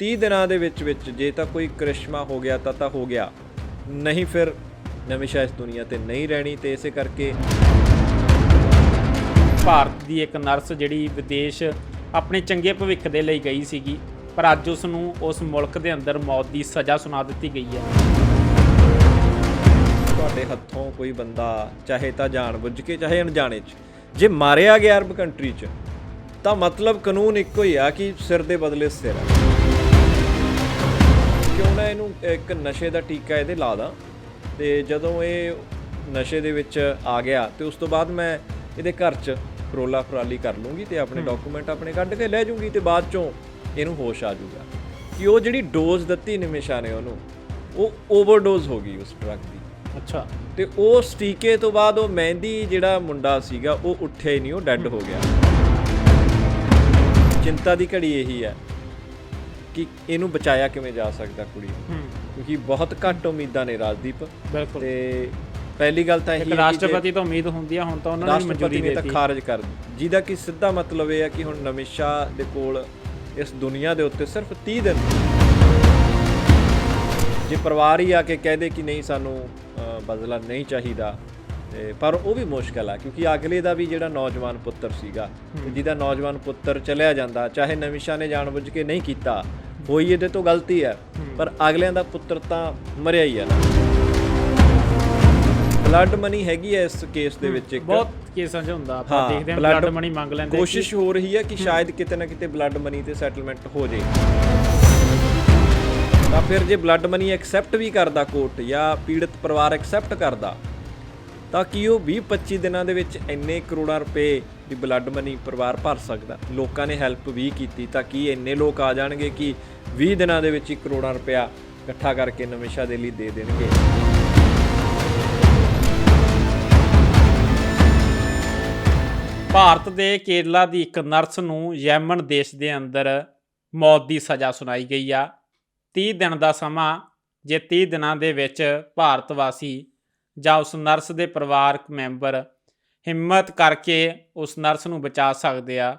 30 ਦਿਨਾਂ ਦੇ ਵਿੱਚ ਵਿੱਚ ਜੇ ਤਾਂ ਕੋਈ ਕ੍ਰਿਸ਼ਮਾ ਹੋ ਗਿਆ ਤਾਂ ਤਾਂ ਹੋ ਗਿਆ। ਨਹੀਂ ਫਿਰ ਨਮਿਸ਼ਾ ਇਸ ਦੁਨੀਆ ਤੇ ਨਹੀਂ ਰਹਿਣੀ ਤੇ ਇਸੇ ਕਰਕੇ ਭਾਰਤ ਦੀ ਇੱਕ ਨਰਸ ਜਿਹੜੀ ਵਿਦੇਸ਼ ਆਪਣੇ ਚੰਗੇ ਭਵਿੱਖ ਦੇ ਲਈ ਗਈ ਸੀਗੀ ਪਰ ਅੱਜ ਉਸ ਨੂੰ ਉਸ ਮੁਲਕ ਦੇ ਅੰਦਰ ਮੌਤ ਦੀ ਸਜ਼ਾ ਸੁਣਾ ਦਿੱਤੀ ਗਈ ਹੈ। ਤੁਹਾਡੇ ਹੱਥੋਂ ਕੋਈ ਬੰਦਾ ਚਾਹੇ ਤਾਂ ਜਾਣਬੁੱਝ ਕੇ ਚਾਹੇ ਅਣਜਾਣੇ 'ਚ ਜੇ ਮਾਰਿਆ ਗਿਆ ਅਰਬ ਕੰਟਰੀ 'ਚ ਤਾਂ ਮਤਲਬ ਕਾਨੂੰਨ ਇੱਕੋ ਹੀ ਆ ਕਿ ਸਿਰ ਦੇ ਬਦਲੇ ਸਿਰ ਆ। ਕਿਉਂ ਨਾ ਇਹਨੂੰ ਇੱਕ ਨਸ਼ੇ ਦਾ ਟੀਕਾ ਇਹਦੇ ਲਾ ਦਾਂ। ਤੇ ਜਦੋਂ ਇਹ ਨਸ਼ੇ ਦੇ ਵਿੱਚ ਆ ਗਿਆ ਤੇ ਉਸ ਤੋਂ ਬਾਅਦ ਮੈਂ ਇਹਦੇ ਘਰ 'ਚ ਫਰੋਲਾ ਫਰਾਲੀ ਕਰ ਲੂੰਗੀ ਤੇ ਆਪਣੇ ਡਾਕੂਮੈਂਟ ਆਪਣੇ ਕੱਢ ਕੇ ਲੈ ਜੂੰਗੀ ਤੇ ਬਾਅਦ 'ਚੋਂ ਇਹਨੂੰ ਹੋਸ਼ ਆ ਜਾਊਗਾ ਕਿ ਉਹ ਜਿਹੜੀ ਡੋਜ਼ ਦਿੱਤੀ ਨਿਮਿਸ਼ਾ ਨੇ ਉਹਨੂੰ ਉਹ ਓਵਰਡੋਜ਼ ਹੋ ਗਈ ਉਸ ਡਰੱਗ ਦੀ। ਅੱਛਾ। ਤੇ ਉਸ ਟੀਕੇ ਤੋਂ ਬਾਅਦ ਉਹ ਮਹਿੰਦੀ ਜਿਹੜਾ ਮੁੰਡਾ ਸੀਗਾ ਉਹ ਉੱਠਿਆ ਹੀ ਨਹੀਂ ਉਹ ਡੈੱਡ ਹੋ ਗਿਆ। ਚਿੰਤਾ ਦੀ ਘੜੀ ਇਹੀ ਹੈ। ਕਿ ਇਹਨੂੰ ਬਚਾਇਆ ਕਿਵੇਂ ਜਾ ਸਕਦਾ ਕੁੜੀ ਨੂੰ? ਹੂੰ। ਕਿਉਂਕਿ ਬਹੁਤ ਘੱਟ ਉਮੀਦਾਂ ਨੇ ਰਾਜਦੀਪ। ਬਿਲਕੁਲ। ਤੇ ਪਹਿਲੀ ਗੱਲ ਤਾਂ ਇਹ ਇੱਕ ਰਾਸ਼ਟਰਪਤੀ ਤੋਂ ਉਮੀਦ ਹੁੰਦੀ ਆ ਹੁਣ ਤਾਂ ਉਹਨਾਂ ਨੇ ਮਨਜ਼ੂਰੀ ਦੇ ਤਾਂ ਖਾਰਜ ਕਰ ਜਿਹਦਾ ਕਿ ਸਿੱਧਾ ਮਤਲਬ ਇਹ ਹੈ ਕਿ ਹੁਣ ਨਮਿਸ਼ਾ ਦੇ ਕੋਲ ਇਸ ਦੁਨੀਆ ਦੇ ਉੱਤੇ ਸਿਰਫ 30 ਦਿਨ ਜੇ ਪਰਿਵਾਰ ਹੀ ਆ ਕੇ ਕਹਿ ਦੇ ਕਿ ਨਹੀਂ ਸਾਨੂੰ ਬਦਲਾ ਨਹੀਂ ਚਾਹੀਦਾ ਤੇ ਪਰ ਉਹ ਵੀ ਮੁਸ਼ਕਲ ਆ ਕਿਉਂਕਿ ਅਗਲੇ ਦਾ ਵੀ ਜਿਹੜਾ ਨੌਜਵਾਨ ਪੁੱਤਰ ਸੀਗਾ ਜਿਹਦਾ ਨੌਜਵਾਨ ਪੁੱਤਰ ਚਲਿਆ ਜਾਂਦਾ ਚਾਹੇ ਨਮਿਸ਼ਾ ਨੇ ਜਾਣਬੁੱਝ ਕੇ ਨਹੀਂ ਕੀਤਾ ਹੋਈ ਇਹਦੇ ਤੋਂ ਗਲਤੀ ਹੈ ਪਰ ਅਗਲਿਆਂ ਦਾ ਪੁੱਤਰ ਤਾਂ ਮਰਿਆ ਹੀ ਆ ਨਾ। ਬਲੱਡ ਮਨੀ ਹੈਗੀ ਹੈ ਇਸ ਕੇਸ ਦੇ ਵਿੱਚ ਇੱਕ। ਬਹੁਤ ਕੇਸਾਂ 'ਚ ਹੁੰਦਾ ਆਪਾਂ ਦੇਖਦੇ ਹਾਂ ਬਲੱਡ ਮਨੀ ਮੰਗ ਲੈਂਦੇ ਕੋਸ਼ਿਸ਼ ਹੋ ਰਹੀ ਹੈ ਕਿ ਸ਼ਾਇਦ ਕਿਤੇ ਨਾ ਕਿਤੇ ਬਲੱਡ ਮਨੀ ਤੇ ਸੈਟਲਮੈਂਟ ਹੋ ਜੇ। ਤਾਂ ਫਿਰ ਜੇ ਬਲੱਡ ਮਨੀ ਐਕਸੈਪਟ ਵੀ ਕਰਦਾ ਕੋਰਟ ਜਾਂ ਪੀੜਤ ਪਰਿਵਾਰ ਐਕਸੈਪਟ ਕਰਦਾ ਤਾਂ ਕਿ ਉਹ 20-25 ਦਿਨਾਂ ਦੇ ਵਿੱਚ ਇੰਨੇ ਕਰੋੜਾਂ ਰੁਪਏ ਦੀ ਬਲੱਡ ਮਨੀ ਪਰਿਵਾਰ ਭਰ ਸਕਦਾ? ਲੋਕਾਂ ਨੇ ਹੈਲਪ ਵੀ ਕੀਤੀ, ਤਾਂ ਕੀ ਇੰਨੇ ਲੋਕ ਆ ਜਾਣਗੇ ਕਿ 20 ਦਿਨਾਂ ਦੇ ਵਿੱਚ ਹੀ ਕਰੋੜਾਂ ਰੁਪਇਆ ਇਕੱਠਾ ਕਰਕੇ ਨਮਿਸ਼ਾ ਦੇ ਲਈ ਦੇ ਦੇਣਗੇ? ਭਾਰਤ ਦੇ ਕੇਰਲਾ ਦੀ ਇੱਕ ਨਰਸ ਨੂੰ ਯੈਮਨ ਦੇਸ਼ ਦੇ ਅੰਦਰ ਮੌਤ ਦੀ ਸਜ਼ਾ ਸੁਣਾਈ ਗਈ ਆ। 30 ਦਿਨ ਦਾ ਸਮਾਂ, ਜੇ 30 ਦਿਨਾਂ ਦੇ ਵਿੱਚ ਭਾਰਤ ਵਾਸੀ ਜਾਂ ਉਸ ਨਰਸ ਦੇ ਪਰਿਵਾਰਕ ਮੈਂਬਰ ਹਿੰਮਤ ਕਰਕੇ ਉਸ ਨਰਸ ਨੂੰ ਬਚਾ ਸਕਦੇ ਆ,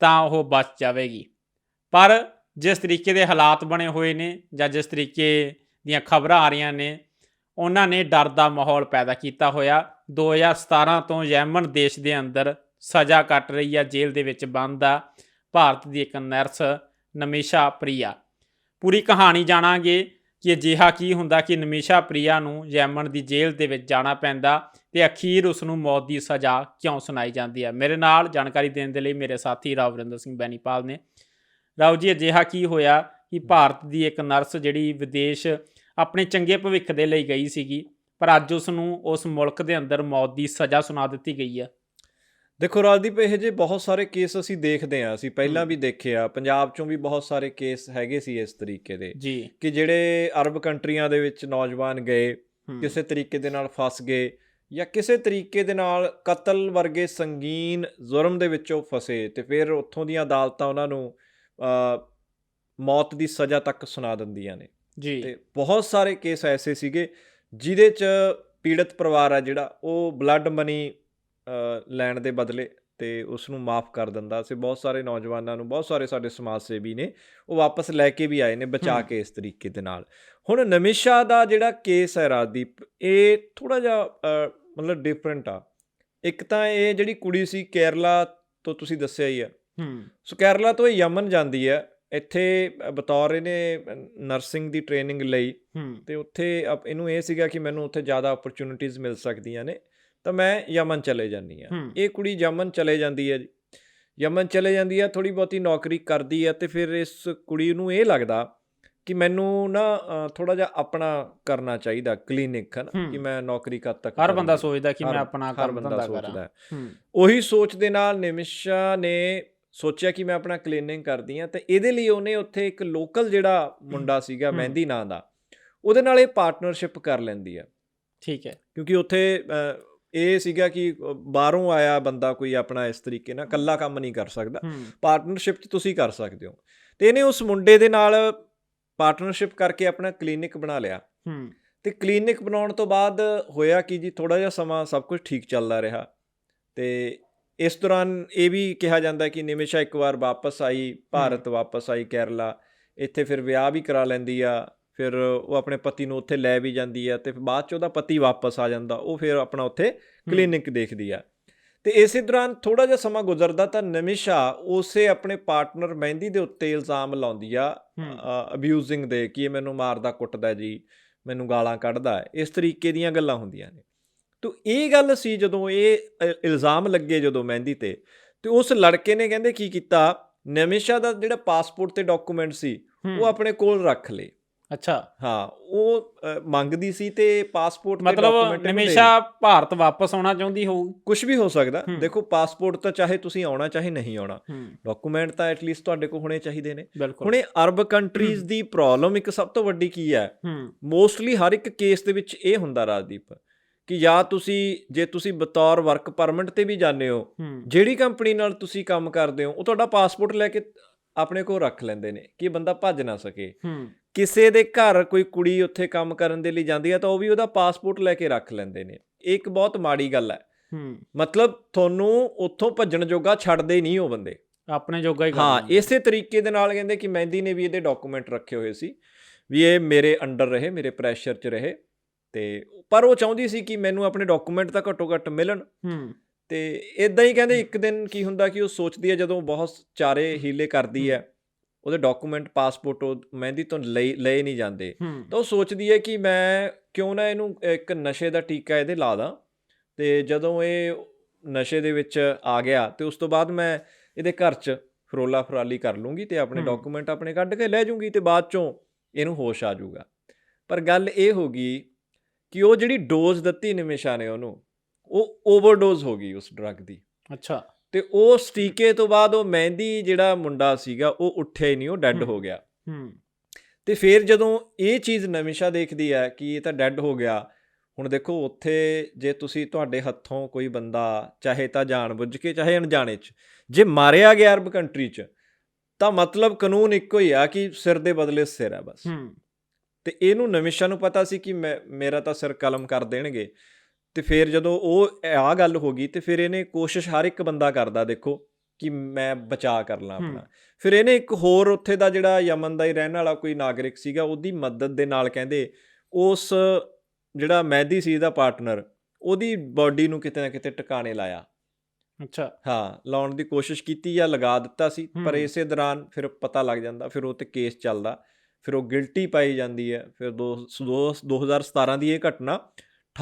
ਤਾਂ ਉਹ ਬਚ ਜਾਵੇਗੀ। ਪਰ ਜਿਸ ਤਰੀਕੇ ਦੇ ਹਾਲਾਤ ਬਣੇ ਹੋਏ ਨੇ ਜਾਂ ਜਿਸ ਤਰੀਕੇ ਦੀਆਂ ਖਬਰਾਂ ਆ ਰਹੀਆਂ ਨੇ, ਉਹਨਾਂ ਨੇ ਡਰ ਦਾ ਮਾਹੌਲ ਪੈਦਾ ਕੀਤਾ ਹੋਇਆ। 2017 ਤੋਂ ਯੈਮਨ ਦੇਸ਼ ਦੇ ਅੰਦਰ ਸਜ਼ਾ ਕੱਟ ਰਹੀ ਆ, ਜੇਲ੍ਹ ਦੇ ਵਿੱਚ ਬੰਦ ਆ। ਭਾਰਤ ਦੀ ਇੱਕ ਨਰਸ ਨਮਿਸ਼ਾ ਪ੍ਰਿਆ। ਪੂਰੀ ਕਹਾਣੀ ਜਾਣਾਂਗੇ। ਕਿ ਅਜਿਹਾ ਕੀ ਹੁੰਦਾ ਕਿ ਨਮਿਸ਼ਾ ਪ੍ਰਿਆ ਨੂੰ ਯੈਮਨ ਦੀ ਜੇਲ੍ਹ ਦੇ ਵਿੱਚ ਜਾਣਾ ਪੈਂਦਾ ਤੇ ਅਖੀਰ ਉਸ ਨੂੰ ਮੌਤ ਦੀ ਸਜ਼ਾ ਕਿਉਂ ਸੁਣਾਈ ਜਾਂਦੀ ਹੈ? ਮੇਰੇ ਨਾਲ ਜਾਣਕਾਰੀ ਦੇਣ ਦੇ ਲਈ ਮੇਰੇ ਸਾਥੀ ਰਾਵਰਿੰਦਰ ਸਿੰਘ ਬੈਨੀਪਾਲ ਨੇ। ਰਾਓ ਜੀ, ਅਜਿਹਾ ਕੀ ਹੋਇਆ ਕਿ ਭਾਰਤ ਦੀ ਇੱਕ ਨਰਸ ਜਿਹੜੀ ਵਿਦੇਸ਼ ਆਪਣੇ ਚੰਗੇ ਭਵਿੱਖ ਦੇ ਲਈ ਗਈ ਸੀਗੀ, ਪਰ ਅੱਜ ਉਸ ਨੂੰ ਉਸ ਮੁਲਕ ਦੇ ਅੰਦਰ ਮੌਤ ਦੀ ਸਜ਼ਾ ਸੁਣਾ ਦਿੱਤੀ ਗਈ ਹੈ। ਦੇਖੋ ਰਾਜਦੀਪ ਇਹ ਜੇ ਬਹੁਤ ਸਾਰੇ ਕੇਸ ਅਸੀਂ ਦੇਖਦੇ ਆ ਅਸੀਂ ਪਹਿਲਾਂ ਵੀ ਦੇਖੇ ਆ ਪੰਜਾਬ ਚੋਂ ਵੀ ਬਹੁਤ ਸਾਰੇ ਕੇਸ ਹੈਗੇ ਸੀ ਇਸ ਤਰੀਕੇ ਦੇ ਜੀ। ਕਿ ਜਿਹੜੇ ਅਰਬ ਕੰਟਰੀਆਂ ਦੇ ਵਿੱਚ ਨੌਜਵਾਨ ਗਏ ਕਿਸੇ ਤਰੀਕੇ ਦੇ ਨਾਲ ਫਸ ਗਏ ਜਾਂ ਕਿਸੇ ਤਰੀਕੇ ਦੇ ਨਾਲ ਕਤਲ ਵਰਗੇ ਸੰਗੀਨ ਜ਼ੁਰਮ ਦੇ ਵਿੱਚੋਂ ਫਸੇ ਤੇ ਫਿਰ ਉੱਥੋਂ ਦੀਆਂ ਅਦਾਲਤਾਂ ਉਹਨਾਂ ਨੂੰ ਮੌਤ ਦੀ ਸਜ਼ਾ ਤੱਕ ਸੁਣਾ ਦਿੰਦੀਆਂ ਨੇ। ਜੀ। ਤੇ ਬਹੁਤ ਸਾਰੇ ਕੇਸ ਐਸੇ ਸੀਗੇ ਜਿਹਦੇ ਚ ਪੀੜਤ ਪਰਿਵਾਰ ਆ ਜਿਹੜਾ ਉਹ ਬਲੱਡ ਮਨੀ ਲੈਣ ਦੇ ਬਦਲੇ ਤੇ ਉਸ ਨੂੰ ਮਾਫ ਕਰ ਦਿੰਦਾ ਸੀ। ਬਹੁਤ ਸਾਰੇ ਨੌਜਵਾਨਾਂ ਨੂੰ ਬਹੁਤ ਸਾਰੇ ਸਾਡੇ ਸਮਾਜ ਸੇਵੀ ਨੇ ਉਹ ਵਾਪਸ ਲੈ ਕੇ ਵੀ ਆਏ ਨੇ ਬਚਾ ਕੇ ਇਸ ਤਰੀਕੇ ਦੇ ਨਾਲ। ਹੁਣ ਨਮਿਸ਼ਾ ਦਾ ਜਿਹੜਾ ਕੇਸ ਹੈ ਰਾਜਦੀਪ ਇਹ ਥੋੜਾ ਜਿਹਾ ਮਤਲਬ ਡਿਫਰੈਂਟ ਆ। ਇੱਕ ਤਾਂ ਇਹ ਜਿਹੜੀ ਕੁੜੀ ਸੀ ਕੇਰਲਾ ਤੋਂ ਤੁਸੀਂ ਦੱਸਿਆ ਹੀ ਆ। ਹੂੰ। ਸੋ ਕੇਰਲਾ ਤੋਂ ਇਹ ਯਮਨ ਜਾਂਦੀ ਹੈ ਇੱਥੇ ਬਤੌਰ ਇਹਨੇ ਨਰਸਿੰਗ ਦੀ ਟ੍ਰੇਨਿੰਗ ਲਈ ਤੇ ਉੱਥੇ ਇਹਨੂੰ ਇਹ ਸੀਗਾ ਕਿ ਮੈਨੂੰ ਉੱਥੇ ਜ਼ਿਆਦਾ ਓਪਰਚ्युनिटीज ਮਿਲ ਸਕਦੀਆਂ ਨੇ। ਤਾਂ ਮੈਂ ਯਮਨ ਚਲੇ ਜਾਂਦੀ ਆ। ਇਹ ਕੁੜੀ ਯਮਨ ਚਲੇ ਜਾਂਦੀ ਹੈ ਜੀ ਯਮਨ ਚਲੇ ਜਾਂਦੀ ਆ ਥੋੜੀ ਬਹੁਤੀ ਨੌਕਰੀ ਕਰਦੀ ਆ ਤੇ ਫਿਰ ਇਸ ਕੁੜੀ ਨੂੰ ਇਹ ਲੱਗਦਾ ਕਿ ਮੈਨੂੰ ਨਾ ਥੋੜਾ ਜਿਹਾ ਆਪਣਾ ਕਰਨਾ ਚਾਹੀਦਾ ਕਲੀਨਿਕ ਹਨ। ਕਿ ਮੈਂ ਨੌਕਰੀ ਕਦ ਤੱਕ ਹਰ ਬੰਦਾ। ਸੋਚਦਾ ਕਿ ਮੈਂ ਆਪਣਾ ਕੰਮ ਬੰਦਾ ਧੰਦਾ ਸੋਚਦਾ ਕਰਾਂ ਉਹੀ ਸੋਚ ਦੇ ਨਾਲ ਨਿਮਿਸ਼ਾ ਨੇ ਸੋਚਿਆ ਕਿ ਮੈਂ ਆਪਣਾ ਕਲੀਨਿੰਗ ਕਰਦੀ ਆ ਤੇ ਇਹਦੇ ਲਈ ਉਹਨੇ ਉੱਥੇ ਇੱਕ ਲੋਕਲ ਜਿਹੜਾ ਮੁੰਡਾ ਸੀਗਾ। ਮਹਿੰਦੀ ਨਾਂ ਦਾ ਉਹਦੇ ਨਾਲ ਇਹ ਪਾਰਟਨਰਸ਼ਿਪ ਕਰ ਲੈਂਦੀ ਆ ਠੀਕ ਹੈ ਕਿਉਂਕਿ ਉੱਥੇ ਇਹ ਸੀਗਾ ਕਿ ਬਾਹਰੋਂ ਆਇਆ ਬੰਦਾ ਕੋਈ ਆਪਣਾ ਇਸ ਤਰੀਕੇ ਨਾਲ ਇਕੱਲਾ ਕੰਮ ਨਹੀਂ ਕਰ ਸਕਦਾ। ਪਾਰਟਨਰਸ਼ਿਪ 'ਚ ਤੁਸੀਂ ਕਰ ਸਕਦੇ ਹੋ। ਤੇ ਇਹਨੇ ਉਸ ਮੁੰਡੇ ਦੇ ਨਾਲ ਪਾਰਟਨਰਸ਼ਿਪ ਕਰਕੇ ਆਪਣਾ ਕਲੀਨਿਕ ਬਣਾ ਲਿਆ। ਤੇ ਕਲੀਨਿਕ ਬਣਾਉਣ ਤੋਂ ਬਾਅਦ ਹੋਇਆ ਕਿ ਜੀ ਥੋੜਾ ਜਿਹਾ ਸਮਾਂ ਸਭ ਕੁਝ ਠੀਕ ਚੱਲਦਾ ਰਿਹਾ। ਤੇ ਇਸ ਦੌਰਾਨ ਇਹ ਵੀ ਕਿਹਾ ਜਾਂਦਾ ਕਿ ਨਿਮਿਸ਼ਾ ਇੱਕ ਵਾਰ ਵਾਪਸ ਆਈ ਭਾਰਤ ਵਾਪਸ ਆਈ ਕੇਰਲਾ। ਇੱਥੇ ਫਿਰ ਵਿਆਹ ਵੀ ਕਰਾ ਲੈਂਦੀ ਆ। ਫਿਰ ਉਹ ਆਪਣੇ ਪਤੀ ਨੂੰ ਉੱਥੇ ਲੈ ਵੀ ਜਾਂਦੀ ਆ ਤੇ ਫਿਰ ਬਾਅਦ ਚ ਉਹਦਾ ਪਤੀ ਵਾਪਸ ਆ ਜਾਂਦਾ ਉਹ ਫਿਰ ਆਪਣਾ ਉੱਥੇ ਕਲੀਨਿਕ ਦੇਖਦੀ ਆ। ਤੇ ਇਸੇ ਦੌਰਾਨ ਥੋੜਾ ਜਿਹਾ ਸਮਾਂ ਗੁਜ਼ਰਦਾ ਤਾਂ ਨਮਿਸ਼ਾ ਉਸੇ ਆਪਣੇ ਪਾਰਟਨਰ ਮਹਿੰਦੀ ਦੇ ਉੱਤੇ ਇਲਜ਼ਾਮ ਲਾਉਂਦੀ ਆ ਅਬਿਊਜ਼ਿੰਗ ਦੇ ਕਿ ਇਹ ਮੈਨੂੰ ਮਾਰਦਾ ਕੁੱਟਦਾ ਜੀ ਮੈਨੂੰ ਗਾਲਾਂ ਕੱਢਦਾ ਇਸ ਤਰੀਕੇ ਦੀਆਂ ਗੱਲਾਂ ਹੁੰਦੀਆਂ ਨੇ। ਤੋ ਇਹ ਗੱਲ ਸੀ ਜਦੋਂ ਇਹ ਇਲਜ਼ਾਮ ਲੱਗੇ ਜਦੋਂ ਮਹਿੰਦੀ ਤੇ ਤੇ ਉਸ ਲੜਕੇ ਨੇ ਕਹਿੰਦੇ ਕੀ ਕੀਤਾ ਨਮਿਸ਼ਾ ਦਾ ਜਿਹੜਾ ਪਾਸਪੋਰਟ ਤੇ ਡਾਕੂਮੈਂਟ ਸੀ। ਉਹ ਆਪਣੇ ਕੋਲ ਰੱਖ ਲਏ। ਅੱਛਾ। ਹਾਂ ਉਹ ਅ, ਮੰਗਦੀ ਸੀ ਤੇ ਪਾਸਪੋਰਟ ਤੇ ਮਤਲਬ ਨਿਮੇਸ਼ਾ ਭਾਰਤ ਵਾਪਸ ਆਉਣਾ ਚਾਹੁੰਦੀ ਹੋਊ ਕੁਝ ਵੀ ਹੋ ਸਕਦਾ। ਹੂੰ। ਦੇਖੋ ਪਾਸਪੋਰਟ ਤਾਂ ਚਾਹੇ ਤੁਸੀਂ ਆਉਣਾ ਚਾਹੇ ਨਹੀਂ ਆਉਣਾ। ਹੂੰ। ਡਾਕੂਮੈਂਟ ਤਾਂ ਐਟਲੀਸਟ ਤੁਹਾਡੇ ਕੋਲ ਹੋਣੇ ਚਾਹੀਦੇ ਨੇ। ਬਿਲਕੁਲ। ਹੁਣ ਇਹ ਅਰਬ ਕੰਟਰੀਜ਼ ਦੀ ਪ੍ਰੋਬਲਮ ਇੱਕ ਸਭ ਤੋਂ ਵੱਡੀ ਕੀ ਹੈ? ਹੂੰ। ਮੋਸਟਲੀ ਹਰ ਇੱਕ ਕੇਸ ਦੇ ਵਿੱਚ ਇਹ ਹੁੰਦਾ ਰਾਜਦੀਪ ਕਿ ਜਾਂ ਤੁਸੀਂ ਜੇ ਤੁਸੀਂ ਬਤੌਰ ਵਰਕ ਪਰਮਿਟ ਤੇ ਵੀ ਜਾਂਦੇ ਹੋ ਹੂੰ। ਜਿਹੜੀ ਕੰਪਨੀ ਨਾਲ ਤੁਸੀਂ ਕੰਮ ਕਰਦੇ ਹੋ ਉਹ ਤੁਹਾਡਾ ਪਾਸਪੋਰਟ ਲੈ ਕੇ ਆਪਣੇ ਕੋਲ ਰੱਖ ਲੈਂਦੇ ਨੇ ਕਿ ਬੰਦਾ ਭੱਜ ਨਾ ਸਕੇ। ਹੂੰ। ਕਿਸੇ ਦੇ ਘਰ ਕੋਈ ਕੁੜੀ ਉੱਥੇ ਕੰਮ ਕਰਨ ਦੇ ਲਈ ਜਾਂਦੀ ਹੈ ਤਾਂ ਉਹ ਵੀ ਉਹਦਾ ਪਾਸਪੋਰਟ ਲੈ ਕੇ ਰੱਖ ਲੈਂਦੇ ਨੇ। ਇਹ ਇੱਕ ਬਹੁਤ ਮਾੜੀ ਗੱਲ ਹੈ। ਹੂੰ। ਮਤਲਬ ਤੁਹਾਨੂੰ ਉੱਥੋਂ ਭੱਜਣ ਜੋਗਾ ਛੱਡਦੇ ਨਹੀਂ ਉਹ ਬੰਦੇ। ਆਪਣੇ ਜੋਗਾ ਹੀ ਹਾਂ। ਇਸੇ ਤਰੀਕੇ ਦੇ ਨਾਲ ਕਹਿੰਦੇ ਕਿ ਮਹਿੰਦੀ ਨੇ ਵੀ ਇਹਦੇ ਡਾਕੂਮੈਂਟ ਰੱਖੇ ਹੋਏ ਸੀ ਵੀ ਇਹ ਮੇਰੇ ਅੰਡਰ ਰਹੇ ਮੇਰੇ ਪ੍ਰੈਸ਼ਰ 'ਚ ਰਹੇ। ਤੇ ਪਰ ਉਹ ਚਾਹੁੰਦੀ ਸੀ ਕਿ ਮੈਨੂੰ ਆਪਣੇ ਡਾਕੂਮੈਂਟ ਤਾਂ ਘੱਟੋ ਘੱਟ ਮਿਲਣ। ਹੂੰ। ਤੇ ਇਦਾਂ ਹੀ ਕਹਿੰਦੇ ਇੱਕ ਦਿਨ ਕੀ ਹੁੰਦਾ ਕਿ ਉਹ ਸੋਚਦੀ ਹੈ ਜਦੋਂ ਬਹੁਤ ਚਾਰੇ ਹੀਲੇ ਕਰਦੀ ਹੈ ਉਹਦੇ ਡਾਕੂਮੈਂਟ ਪਾਸਪੋਰਟ ਉਹ ਮਹਿੰਦੀ ਤੋਂ ਲਏ ਲਏ ਨਹੀਂ ਜਾਂਦੇ। ਤਾਂ ਉਹ ਸੋਚਦੀ ਹੈ ਕਿ ਮੈਂ ਕਿਉਂ ਨਾ ਇਹਨੂੰ ਇੱਕ ਨਸ਼ੇ ਦਾ ਟੀਕਾ ਇਹਦੇ ਲਾ ਦਾਂ। ਤੇ ਜਦੋਂ ਇਹ ਨਸ਼ੇ ਦੇ ਵਿੱਚ ਆ ਗਿਆ ਤੇ ਉਸ ਤੋਂ ਬਾਅਦ ਮੈਂ ਇਹਦੇ ਘਰ 'ਚ ਫਰੋਲਾ ਫਰਾਲੀ ਕਰ ਲੂੰਗੀ ਤੇ ਆਪਣੇ। ਡਾਕੂਮੈਂਟ ਆਪਣੇ ਕੱਢ ਕੇ ਲੈ ਜੂੰਗੀ ਤੇ ਬਾਅਦ 'ਚੋਂ ਇਹਨੂੰ ਹੋਸ਼ ਆ ਜਾਊਗਾ। ਪਰ ਗੱਲ ਇਹ ਹੋ ਗਈ ਕਿ ਉਹ ਜਿਹੜੀ ਡੋਜ਼ ਦਿੱਤੀ ਨਿਮਿਸ਼ਾ ਨੇ ਉਹਨੂੰ ਉਹ ਓਵਰਡੋਜ਼ ਹੋ ਗਈ ਉਸ ਡਰੱਗ ਦੀ। ਅੱਛਾ। ਤੇ ਉਸ ਟੀਕੇ ਤੋਂ ਬਾਅਦ ਉਹ ਮਹਿੰਦੀ ਜਿਹੜਾ ਮੁੰਡਾ ਸੀਗਾ ਉਹ ਉੱਠਿਆ ਹੀ ਨਹੀਂ ਉਹ ਡੈੱਡ ਹੂੰ। ਗਿਆ। ਹੂੰ। ਤੇ ਫਿਰ ਜਦੋਂ ਇਹ ਚੀਜ਼ ਨਮਿਸ਼ਾ ਦੇਖਦੀ ਹੈ ਕਿ ਇਹ ਤਾਂ ਡੈੱਡ ਹੋ ਗਿਆ ਹੁਣ ਦੇਖੋ ਉੱਥੇ ਜੇ ਤੁਸੀਂ ਤੁਹਾਡੇ ਹੱਥੋਂ ਕੋਈ ਬੰਦਾ ਚਾਹੇ ਤਾਂ ਜਾਣਬੁੱਝ ਕੇ ਚਾਹੇ ਅਣਜਾਣੇ 'ਚ ਜੇ ਮਾਰਿਆ ਗਿਆ ਅਰਬ ਕੰਟਰੀ 'ਚ ਤਾਂ ਮਤਲਬ ਕਾਨੂੰਨ ਇੱਕੋ ਹੀ ਆ ਕਿ ਸਿਰ ਦੇ ਬਦਲੇ ਸਿਰ ਹੈ ਬਸ। ਹੂੰ। ਤੇ ਇਹਨੂੰ ਨਮਿਸ਼ਾ ਨੂੰ ਪਤਾ ਸੀ ਕਿ ਮੈਂ ਮੇਰਾ ਤਾਂ ਸਿਰ ਕਲਮ ਕਰ ਦੇਣਗੇ। ਤੇ ਫਿਰ ਜਦੋਂ ਉਹ ਆ ਗੱਲ ਹੋ ਗਈ ਤੇ ਫਿਰ ਇਹਨੇ ਕੋਸ਼ਿਸ਼ ਹਰ ਇੱਕ ਬੰਦਾ ਕਰਦਾ ਦੇਖੋ ਕਿ ਮੈਂ ਬਚਾ ਕਰ ਲਾਂ। ਆਪਣਾ ਫਿਰ ਇਹਨੇ ਇੱਕ ਹੋਰ ਉੱਥੇ ਦਾ ਜਿਹੜਾ ਯਮਨ ਦਾ ਹੀ ਰਹਿਣ ਵਾਲਾ ਕੋਈ ਨਾਗਰਿਕ ਸੀਗਾ ਉਹਦੀ ਮਦਦ ਦੇ ਨਾਲ ਕਹਿੰਦੇ ਉਸ ਜਿਹੜਾ ਮਹਿਦੀ ਸੀ ਇਹਦਾ ਪਾਰਟਨਰ ਉਹਦੀ ਬਾਡੀ ਨੂੰ ਕਿਤੇ ਨਾ ਕਿਤੇ ਟਿਕਾਣੇ ਲਾਇਆ ਅੱਛਾ ਹਾਂ ਲਾਉਣ ਦੀ ਕੋਸ਼ਿਸ਼ ਕੀਤੀ ਜਾਂ ਲਗਾ ਦਿੱਤਾ ਸੀ ਪਰ। ਇਸੇ ਦੌਰਾਨ ਫਿਰ ਪਤਾ ਲੱਗ ਜਾਂਦਾ ਫਿਰ ਉਹ ਤੇ ਕੇਸ ਚੱਲਦਾ ਫਿਰ ਉਹ ਗਿਲਟੀ ਪਾਈ ਜਾਂਦੀ ਹੈ ਫਿਰ ਦੋ ਦੋ- 2017 ਦੀ ਇਹ ਘਟਨਾ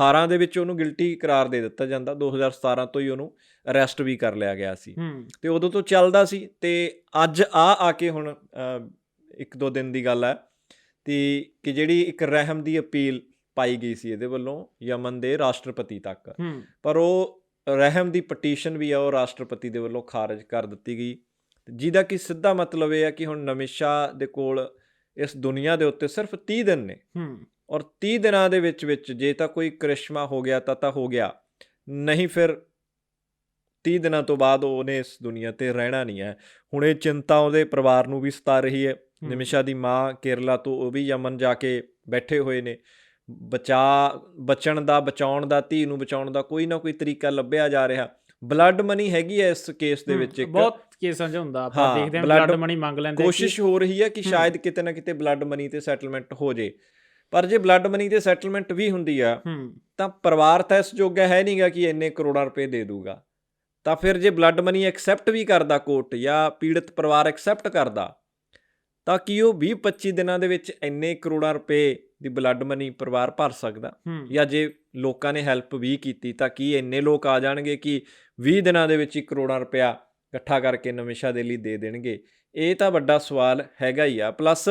18 ਦੇ ਵਿੱਚ ਉਹਨੂੰ ਗਿਲਟੀ ਕਰਾਰ ਦੇ ਦਿੱਤਾ ਜਾਂਦਾ 2017 ਤੋਂ ਹੀ ਉਹਨੂੰ ਅਰੈਸਟ ਵੀ ਕਰ ਲਿਆ ਗਿਆ ਸੀ। ਤੇ ਉਦੋਂ ਤੋਂ ਚੱਲਦਾ ਸੀ ਤੇ ਅੱਜ ਆ ਆ ਕੇ ਹੁਣ ਇੱਕ ਦੋ ਦਿਨ ਦੀ ਗੱਲ ਹੈ ਤੇ ਕਿ ਜਿਹੜੀ ਇੱਕ ਰਹਿਮ ਦੀ ਅਪੀਲ ਪਾਈ ਗਈ ਸੀ ਇਹਦੇ ਵੱਲੋਂ ਯਮਨ ਦੇ ਰਾਸ਼ਟਰਪਤੀ ਤੱਕ। ਪਰ ਉਹ ਰਹਿਮ ਦੀ ਪਟੀਸ਼ਨ ਵੀ ਆ ਉਹ ਰਾਸ਼ਟਰਪਤੀ ਦੇ ਵੱਲੋਂ ਖਾਰਜ ਕਰ ਦਿੱਤੀ ਗਈ। ਜਿਹਦਾ ਕਿ ਸਿੱਧਾ ਮਤਲਬ ਇਹ ਹੈ ਕਿ ਹੁਣ ਨਮਿਸ਼ਾ ਦੇ ਕੋਲ ਇਸ ਦੁਨੀਆ ਦੇ ਉੱਤੇ ਸਿਰਫ 30 ਦਿਨ ਨੇ। ਔਰ 30 ਦਿਨਾਂ ਦੇ ਵਿੱਚ ਵਿੱਚ ਜੇ ਤਾਂ ਕੋਈ ਕ੍ਰਿਸ਼ਮਾ ਹੋ ਗਿਆ ਤਾਂ ਤਾਂ ਹੋ ਗਿਆ। ਨਹੀਂ ਫਿਰ 30 ਦਿਨਾਂ ਤੋਂ ਬਾਅਦ ਉਹਨੇ ਇਸ ਦੁਨੀਆ ਤੇ ਰਹਿਣਾ ਨਹੀਂ ਹੈ। ਹੁਣ ਇਹ ਚਿੰਤਾ ਉਹਦੇ ਪਰਿਵਾਰ ਨੂੰ ਵੀ ਸਤਾ ਰਹੀ ਹੈ। ਨਿਮਿਸ਼ਾ ਦੀ ਮਾਂ ਕੇਰਲਾ ਤੋਂ ਉਹ ਵੀ ਯਮਨ ਜਾ ਕੇ ਬੈਠੇ ਹੋਏ ਨੇ। ਬਚਾ ਬਚਣ ਦਾ ਬਚਾਉਣ ਦਾ ਧੀ ਨੂੰ ਬਚਾਉਣ ਦਾ ਕੋਈ ਨਾ ਕੋਈ ਤਰੀਕਾ ਲੱਭਿਆ ਜਾ ਰਿਹਾ। ਬਲੱਡ ਮਨੀ ਹੈਗੀ ਹੈ ਇਸ ਕੇਸ ਦੇ ਵਿੱਚ ਇੱਕ। ਬਹੁਤ ਕੇਸਾਂ 'ਚ ਹੁੰਦਾ। ਆਪਾਂ ਦੇਖਦੇ ਹਾਂ ਬਲੱਡ ਮਨੀ ਮੰਗ ਲੈਂਦੇ ਕੋਸ਼ਿਸ਼ ਹੋ ਰਹੀ ਹੈ ਕਿ। ਸ਼ਾਇਦ ਕਿਤੇ ਨਾ ਕਿਤੇ ਬਲੱਡ ਮਨੀ ਤੇ ਸੈਟਲਮੈਂਟ ਹੋ ਜੇ। ਪਰ ਜੇ ਬਲੱਡ ਮਨੀ ਤੇ ਸੈਟਲਮੈਂਟ ਵੀ ਹੁੰਦੀ ਆ ਤਾਂ ਪਰਿਵਾਰ ਤਾਂ ਇਸ ਜੋਗਾ ਹੈ ਨਹੀਂਗਾ ਕਿ ਇੰਨੇ ਕਰੋੜਾਂ ਰੁਪਏ ਦੇ ਦੂਗਾ। ਤਾਂ ਫਿਰ ਜੇ ਬਲੱਡ ਮਨੀ ਐਕਸੈਪਟ ਵੀ ਕਰਦਾ ਕੋਰਟ ਜਾਂ ਪੀੜਤ ਪਰਿਵਾਰ ਐਕਸੈਪਟ ਕਰਦਾ ਤਾਂ ਕੀ ਉਹ 20 25 ਦਿਨਾਂ ਦੇ ਵਿੱਚ ਇੰਨੇ ਕਰੋੜਾਂ ਰੁਪਏ ਦੀ ਬਲੱਡ ਮਨੀ ਪਰਿਵਾਰ ਭਰ ਸਕਦਾ? ਜਾਂ ਜੇ ਲੋਕਾਂ ਨੇ ਹੈਲਪ ਵੀ ਕੀਤੀ ਤਾਂ ਕੀ ਇੰਨੇ ਲੋਕ ਆ ਜਾਣਗੇ ਕਿ 20 ਦਿਨਾਂ ਦੇ ਵਿੱਚ ਹੀ ਕਰੋੜਾਂ ਰੁਪਇਆ ਇਕੱਠਾ ਕਰਕੇ ਨਮਿਸ਼ਾ ਦੇ ਲਈ ਦੇ ਦੇਣਗੇ? ਇਹ ਤਾਂ ਵੱਡਾ ਸਵਾਲ ਹੈਗਾ ਹੀ ਆ। ਪਲੱਸ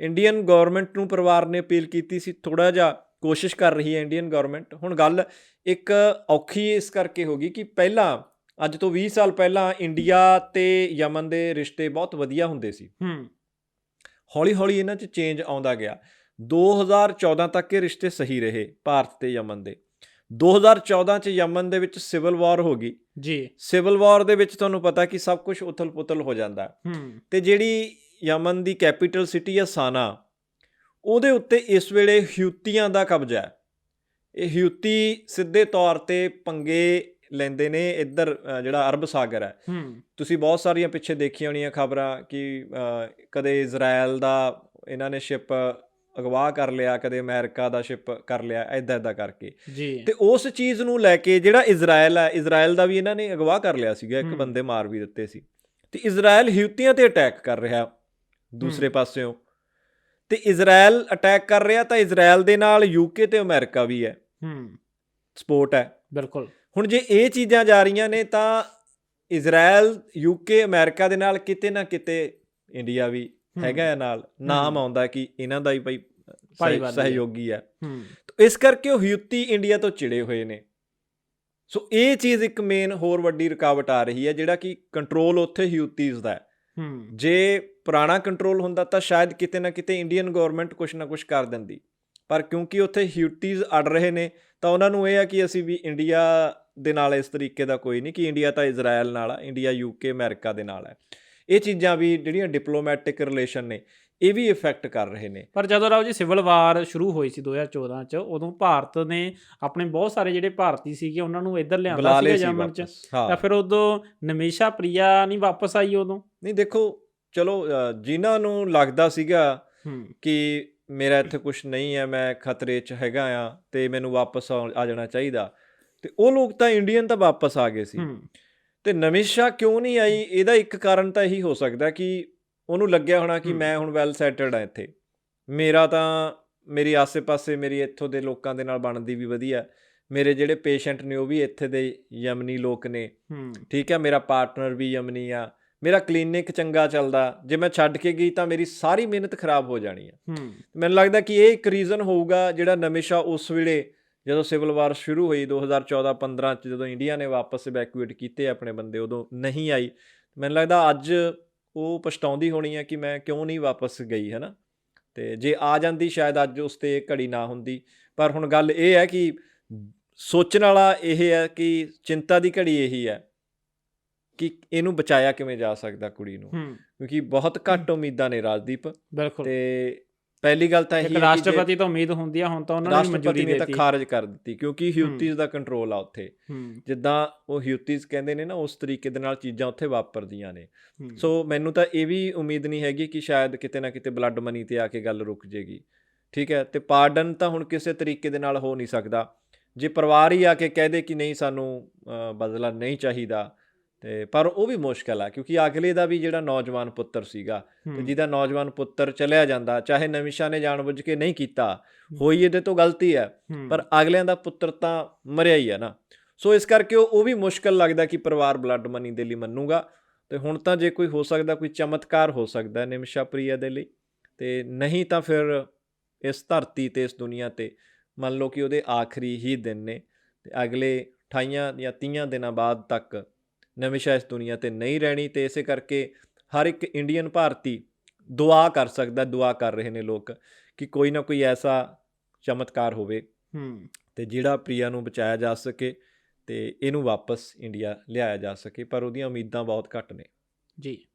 ਇੰਡੀਅਨ ਗਵਰਨਮੈਂਟ ਨੂੰ ਪਰਿਵਾਰ ਨੇ ਅਪੀਲ ਕੀਤੀ ਸੀ ਥੋੜਾ ਜਿਹਾ ਕੋਸ਼ਿਸ਼ ਕਰ ਰਹੀ ਹੈ ਇੰਡੀਅਨ ਗਵਰਨਮੈਂਟ ਹੁਣ ਗੱਲ ਇੱਕ ਔਖੀ ਇਸ ਕਰਕੇ ਹੋ ਗਈ ਕਿ ਪਹਿਲਾਂ ਅੱਜ ਤੋਂ 20 ਸਾਲ ਪਹਿਲਾਂ ਇੰਡੀਆ ਤੇ ਯਮਨ ਦੇ ਰਿਸ਼ਤੇ ਬਹੁਤ ਵਧੀਆ ਹੁੰਦੇ ਸੀ। ਹੂੰ। ਹੌਲੀ ਹੌਲੀ ਇਹਨਾਂ 'ਚ ਚੇਂਜ ਆਉਂਦਾ ਗਿਆ। 2014 ਤੱਕ ਇਹ ਰਿਸ਼ਤੇ ਸਹੀ ਰਹੇ ਭਾਰਤ ਤੇ ਯਮਨ ਦੇ। 2014 ਚ ਯਮਨ ਦੇ ਵਿੱਚ ਸਿਵਲ ਵਾਰ ਹੋ ਗਈ। ਜੀ। ਸਿਵਲ ਵਾਰ ਦੇ ਵਿੱਚ ਤੁਹਾਨੂੰ ਪਤਾ ਕਿ ਸਭ ਕੁਝ ਉਥਲ-ਪੁਥਲ ਹੋ ਜਾਂਦਾ। ਤੇ ਜਿਹੜੀ ਯਮਨ ਦੀ ਕੈਪੀਟਲ ਸਿਟੀ ਹੈ ਸਾਨਾ। ਉਹਦੇ ਉੱਤੇ ਇਸ ਵੇਲੇ ਹਿਊਤੀਆਂ ਦਾ ਕਬਜ਼ਾ ਹੈ। ਇਹ ਹਿਊਤੀ ਸਿੱਧੇ ਤੌਰ ਤੇ ਪੰਗੇ ਲੈਂਦੇ ਨੇ ਇੱਧਰ ਜਿਹੜਾ ਅਰਬ ਸਾਗਰ ਹੈ। ਤੁਸੀਂ ਬਹੁਤ ਸਾਰੀਆਂ ਪਿੱਛੇ ਦੇਖੀਆਂ ਹੋਣੀਆਂ ਖਬਰਾਂ ਕਿ ਕਦੇ ਇਜ਼ਰਾਈਲ ਦਾ ਇਹਨਾਂ ਨੇ ਸ਼ਿਪ ਅਗਵਾ ਕਰ ਲਿਆ ਕਦੇ ਅਮਰੀਕਾ ਦਾ ਸ਼ਿਪ ਕਰ ਲਿਆ ਐਦਾਂ ਐਦਾਂ ਕਰਕੇ। ਤੇ ਉਸ ਚੀਜ਼ ਨੂੰ ਲੈ ਕੇ ਜਿਹੜਾ ਇਜ਼ਰਾਈਲ ਹੈ ਇਜ਼ਰਾਈਲ ਦਾ ਵੀ ਇਹਨਾਂ ਨੇ ਅਗਵਾ ਕਰ ਲਿਆ ਸੀਗਾ ਇੱਕ। ਬੰਦੇ ਮਾਰ ਵੀ ਦਿੱਤੇ ਸੀ। ਤੇ ਇਜ਼ਰਾਈਲ ਹਿਊਤੀਆਂ ਤੇ ਅਟੈਕ ਕਰ ਰਿਹਾ। ਦੂਸਰੇ। ਪਾਸਿਓਂ। ਤੇ ਇਜ਼ਰਾਈਲ ਅਟੈਕ ਕਰ ਰਿਹਾ ਤਾਂ ਇਜ਼ਰਾਈਲ ਦੇ ਨਾਲ ਯੂਕੇ ਤੇ ਅਮਰੀਕਾ ਵੀ ਹੈ। ਹੂੰ। ਸਪੋਰਟ ਹੈ। ਬਿਲਕੁਲ। ਹੁਣ ਜੇ ਇਹ ਚੀਜ਼ਾਂ ਜਾ ਰਹੀਆਂ ਨੇ ਤਾਂ ਇਜ਼ਰਾਈਲ ਯੂਕੇ ਅਮਰੀਕਾ ਦੇ ਨਾਲ ਕਿਤੇ ਨਾ ਕਿਤੇ ਇੰਡੀਆ ਵੀ। ਹੈਗਾ ਨਾਲ। ਨਾਮ। ਆਉਂਦਾ ਕਿ ਇਹਨਾਂ ਦਾ ਹੀ ਭਾਈ। ਸਹਿਯੋਗੀ ਹੈ। ਹੂੰ। ਤੋ ਇਸ ਕਰਕੇ ਉਹ ਹਿਊਤੀ ਇੰਡੀਆ ਤੋਂ ਚਿੜੇ ਹੋਏ ਨੇ। ਸੋ ਇਹ ਚੀਜ਼ ਇੱਕ ਮੇਨ ਹੋਰ ਵੱਡੀ ਰੁਕਾਵਟ ਆ ਰਹੀ ਹੈ ਜਿਹੜਾ ਕਿ ਕੰਟਰੋਲ ਉੱਥੇ ਹਿਊਤੀਜ਼ ਦਾ ਹੂੰ। ਜੇ ਪੁਰਾਣਾ ਕੰਟਰੋਲ ਹੁੰਦਾ ਤਾਂ ਸ਼ਾਇਦ ਕਿਤੇ ਨਾ ਕਿਤੇ ਇੰਡੀਅਨ ਗਵਰਨਮੈਂਟ ਕੁਝ ਨਾ ਕੁਝ ਕਰ ਦਿੰਦੀ। ਪਰ ਕਿਉਂਕਿ ਉੱਥੇ ਹਿਊਟੀਜ਼ ਅੜ ਰਹੇ ਨੇ, ਤਾਂ ਉਹਨਾਂ ਨੂੰ ਇਹ ਆ ਕਿ ਅਸੀਂ ਵੀ ਇੰਡੀਆ ਦੇ ਨਾਲ ਇਸ ਤਰੀਕੇ ਦਾ ਕੋਈ ਨਹੀਂ, ਕਿ ਇੰਡੀਆ ਤਾਂ ਇਜ਼ਰਾਈਲ ਨਾਲ ਆ ਇੰਡੀਆ ਯੂਕੇ ਅਮਰੀਕਾ ਦੇ ਨਾਲ ਹੈ ਇਹ ਚੀਜ਼ਾਂ ਵੀ ਜਿਹੜੀਆਂ ਡਿਪਲੋਮੈਟਿਕ ਰਿਲੇਸ਼ਨ ਨੇ ਇਹ ਵੀ ਇਫੈਕਟ ਕਰ ਰਹੇ ਨੇ। ਪਰ ਜਦੋਂ ਰਾਓ ਜੀ ਸਿਵਲ ਵਾਰ ਸ਼ੁਰੂ ਹੋਈ ਸੀ 2014 ਚ ਉਦੋਂ ਭਾਰਤ ਨੇ ਆਪਣੇ ਬਹੁਤ ਸਾਰੇ ਜਿਹੜੇ ਭਾਰਤੀ ਸੀਗੇ ਉਹਨਾਂ ਨੂੰ ਇੱਧਰ ਲਿਆਂਦਾ ਸੀ ਜਰਮਨ ਚ। ਤਾਂ ਫਿਰ ਉਦੋਂ ਨਮੀਸ਼ਾ ਪ੍ਰਿਆ ਨਹੀਂ ਵਾਪਸ ਆਈ ਉਦੋਂ। ਨਹੀਂ ਦੇਖੋ ਚਲੋ ਜਿਨ੍ਹਾਂ ਨੂੰ ਲੱਗਦਾ ਸੀਗਾ ਕਿ ਮੇਰਾ ਇੱਥੇ ਕੁਝ ਨਹੀਂ ਹੈ ਮੈਂ ਖਤਰੇ 'ਚ ਹੈਗਾ ਆ ਤੇ ਮੈਨੂੰ ਵਾਪਸ ਆ ਜਾਣਾ ਚਾਹੀਦਾ ਤੇ ਉਹ ਲੋਕ ਤਾਂ ਇੰਡੀਅਨ ਤਾਂ ਵਾਪਸ ਆ ਗਏ ਸੀ। ਤੇ ਨਮਿਸ਼ਾ ਕਿਉਂ ਨਹੀਂ ਆਈ? ਇਹਦਾ ਇੱਕ ਕਾਰਨ ਤਾਂ ਇਹੀ ਹੋ ਸਕਦਾ ਕਿ ਉਹਨੂੰ ਲੱਗਿਆ ਹੋਣਾ ਕਿ। ਮੈਂ ਹੁਣ ਵੈਲ ਸੈਟਲਡ ਆ ਇੱਥੇ। ਮੇਰਾ ਤਾਂ ਮੇਰੀ ਆਸੇ-ਪਾਸੇ ਮੇਰੀ ਇੱਥੋਂ ਦੇ ਲੋਕਾਂ ਦੇ ਨਾਲ ਬਣਦੀ ਵੀ ਵਧੀਆ। ਮੇਰੇ ਜਿਹੜੇ ਪੇਸ਼ੈਂਟ ਨੇ ਉਹ ਵੀ ਇੱਥੇ ਦੇ ਯਮਨੀ ਲੋਕ ਨੇ। ਠੀਕ ਹੈ ਮੇਰਾ ਪਾਰਟਨਰ ਵੀ ਯਮਨੀ ਆ। ਮੇਰਾ ਕਲੀਨਿਕ ਚੰਗਾ ਚੱਲਦਾ। ਜੇ ਮੈਂ ਛੱਡ ਕੇ ਗਈ ਤਾਂ ਮੇਰੀ ਸਾਰੀ ਮਿਹਨਤ ਖਰਾਬ ਹੋ ਜਾਣੀ ਆ। ਮੈਨੂੰ ਲੱਗਦਾ ਕਿ ਇਹ ਇੱਕ ਰੀਜ਼ਨ ਹੋਊਗਾ ਜਿਹੜਾ ਨਮਿਸ਼ਾ ਉਸ ਵੇਲੇ ਜਦੋਂ ਸਿਵਲ ਵਾਰ ਸ਼ੁਰੂ ਹੋਈ 2014-15 ਚ ਜਦੋਂ ਇੰਡੀਆ ਨੇ ਵਾਪਸ ਇਵੈਕੂਏਟ ਕੀਤੇ ਆਪਣੇ ਬੰਦੇ ਉਦੋਂ ਨਹੀਂ ਆਈ। ਮੈਨੂੰ ਲੱਗਦਾ ਅੱਜ ਉਹ ਪਛਤਾਉਂਦੀ ਹੋਣੀ ਹੈ ਕਿ ਮੈਂ ਕਿਉਂ ਨਹੀਂ ਵਾਪਸ ਗਈ ਹੈ ਨਾ ਤੇ ਜੇ ਆ ਜਾਂਦੀ ਸ਼ਾਇਦ ਅੱਜ ਉਸ ਤੇ ਇਹ ਘੜੀ ਨਾ ਹੁੰਦੀ। ਪਰ ਹੁਣ ਗੱਲ ਇਹ ਹੈ ਕਿ ਸੋਚਣ ਵਾਲਾ ਇਹ ਹੈ ਕਿ ਚਿੰਤਾ ਦੀ ਘੜੀ ਇਹੀ ਹੈ ਕਿ ਇਹਨੂੰ ਬਚਾਇਆ ਕਿਵੇਂ ਜਾ ਸਕਦਾ ਕੁੜੀ ਨੂੰ। ਕਿਉਂਕਿ ਬਹੁਤ ਘੱਟ ਉਮੀਦਾਂ ਨੇ ਰਾਜਦੀਪ। ਬਿਲਕੁਲ। ਤੇ ਪਹਿਲੀ ਗੱਲ ਤਾਂ ਇਹ ਹੈ ਰਾਸ਼ਟਰਪਤੀ ਤੋਂ ਉਮੀਦ ਹੁੰਦੀ ਆ ਹੁਣ ਤਾਂ ਉਹਨਾਂ ਨੇ ਰਾਸ਼ਟਰਪਤੀ ਮਨਜ਼ੂਰੀ ਨੇ ਤਾਂ ਦਿੱਤੀ। ਖਾਰਜ ਕਰ ਦਿੱਤੀ ਕਿਉਂਕਿ ਹਿਊਤੀਜ਼ ਦਾ ਕੰਟਰੋਲ ਆ ਉੱਥੇ। ਜਿੱਦਾਂ ਉਹ ਹਿਊਤੀਜ਼ ਕਹਿੰਦੇ ਨੇ ਨਾ ਉਸ ਤਰੀਕੇ ਦੇ ਨਾਲ ਚੀਜ਼ਾਂ ਉੱਥੇ ਵਾਪਰਦੀਆਂ ਨੇ। ਸੋ ਮੈਨੂੰ ਤਾਂ ਇਹ ਵੀ ਉਮੀਦ ਨਹੀਂ ਹੈਗੀ ਕਿ ਸ਼ਾਇਦ ਕਿਤੇ ਨਾ ਕਿਤੇ ਬਲੱਡ ਮਨੀ ਤੇ ਆ ਕੇ ਗੱਲ ਰੁਕ ਜੇਗੀ। ਠੀਕ ਹੈ? ਤੇ ਪਾਰਡਨ ਤਾਂ ਹੁਣ ਕਿਸੇ ਤਰੀਕੇ ਦੇ ਨਾਲ ਹੋ ਨਹੀਂ ਸਕਦਾ। ਜੇ ਪਰਿਵਾਰ ਹੀ ਆ ਕੇ ਕਹਿ ਦੇ ਕਿ ਨਹੀਂ ਸਾਨੂੰ ਬਦਲਾ ਨਹੀਂ ਚਾਹੀਦਾ ਤੇ ਪਰ ਉਹ ਵੀ ਮੁਸ਼ਕਲ ਆ ਕਿਉਂਕਿ ਅਗਲੇ ਦਾ ਵੀ ਜਿਹੜਾ ਨੌਜਵਾਨ ਪੁੱਤਰ ਸੀਗਾ ਤੇ। ਜਿਹਦਾ ਨੌਜਵਾਨ ਪੁੱਤਰ ਚਲਿਆ ਜਾਂਦਾ ਚਾਹੇ ਨਮਿਸ਼ਾ ਨੇ ਜਾਣਬੁੱਝ ਕੇ ਨਹੀਂ ਕੀਤਾ ਹੋਈ ਇਹਦੇ ਤੋਂ ਗਲਤੀ ਹੈ। ਪਰ ਅਗਲਿਆਂ ਦਾ ਪੁੱਤਰ ਤਾਂ ਮਰਿਆ ਹੀ ਹੈ ਨਾ ਸੋ ਇਸ ਕਰਕੇ ਉਹ ਉਹ ਵੀ ਮੁਸ਼ਕਲ ਲੱਗਦਾ ਕਿ ਪਰਿਵਾਰ ਬਲੱਡ ਮਨੀ ਦੇ ਲਈ ਮੰਨੂਗਾ ਤੇ ਹੁਣ ਤਾਂ ਜੇ ਕੋਈ ਹੋ ਸਕਦਾ ਕੋਈ ਚਮਤਕਾਰ ਹੋ ਸਕਦਾ ਨਿਮਸ਼ਾ ਪ੍ਰਿਆ ਦੇ ਲਈ ਤੇ ਨਹੀਂ ਤਾਂ ਫਿਰ ਇਸ ਧਰਤੀ ਤੇ ਇਸ ਦੁਨੀਆ ਤੇ ਮੰਨ ਲਓ ਕਿ ਉਹਦੇ ਆਖਰੀ ਹੀ ਦਿਨ ਨੇ ਤੇ ਅਗਲੇ 28 ਜਾਂ 30 ਦਿਨਾਂ ਬਾਅਦ ਤੱਕ ਨਮਿਸ਼ਾ ਇਸ ਦੁਨੀਆ ਤੇ ਨਹੀਂ ਰਹਿਣੀ ਤੇ ਇਸੇ ਕਰਕੇ ਹਰ ਇੱਕ ਇੰਡੀਅਨ ਭਾਰਤੀ ਦੁਆ ਕਰ ਸਕਦਾ ਦੁਆ ਕਰ ਰਹੇ ਨੇ ਲੋਕ ਕਿ ਕੋਈ ਨਾ ਕੋਈ ਐਸਾ ਚਮਤਕਾਰ ਹੋਵੇ ਹੂੰ। ਤੇ ਜਿਹੜਾ ਪ੍ਰਿਆ ਨੂੰ ਬਚਾਇਆ ਜਾ ਸਕੇ ਤੇ ਇਹਨੂੰ ਵਾਪਸ ਇੰਡੀਆ ਲਿਆਇਆ ਜਾ ਸਕੇ ਪਰ ਉਹਦੀਆਂ ਉਮੀਦਾਂ ਬਹੁਤ ਘੱਟ ਨੇ। ਜੀ।